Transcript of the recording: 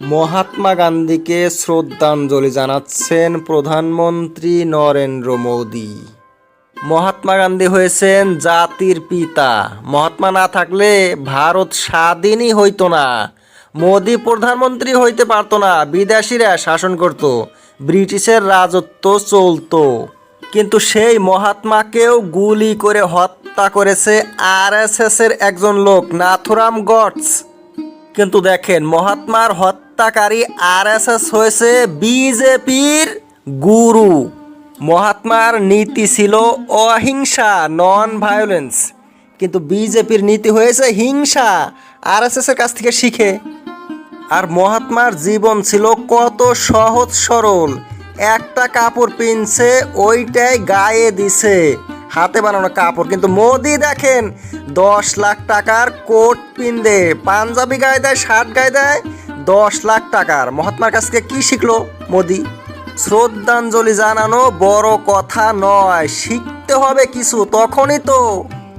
মহাত্মা গান্ধীকে শ্রদ্ধাঞ্জলি জানাচ্ছেন প্রধানমন্ত্রী নরেন্দ্র মোদী। মহাত্মা গান্ধী হয়েছেন জাতির পিতা। মহাত্মা না থাকলে ভারত স্বাধীনই হইতো না। মোদি প্রধানমন্ত্রী হইতে পারতো না, বিদেশিরা শাসন করত, ব্রিটিশের রাজত্ব চলতো। কিন্তু সেই মহাত্মাকেও গুলি করে হত্যা করেছে আরএসএস এর একজন লোক, নাথুরাম গডস কিন্তু দেখেন, মহাত্মার হত্যাকারী আরএসএস হয়েছে বিজেপির গুরু। মহাত্মার নীতি ছিল অহিংসা নন ভায়োলেন্স কিন্তু বিজেপির নীতি হয়েছে হিংসা আরএসএস এর কাছ থেকে শিখে। আর মহাত্মার জীবন ছিল কত সহজ সরল। একটা কাপড় পিনছে, ওইটাই গায়ে দিছে। হাতে বানানো কাপড়, কিন্তু মোদি দেখেন, দশ লাখ টাকার কোট পিনদে পাঞ্জাবি গায়ে দেয়, শার্ট গায়ে দেয় দশ লাখ টাকার। মহাত্মার কাছ থেকে কি শিখলো মোদি? শ্রদ্ধাঞ্জলি জানানো বড় কথা নয়, শিখতে হবে কিছু, তখনই তো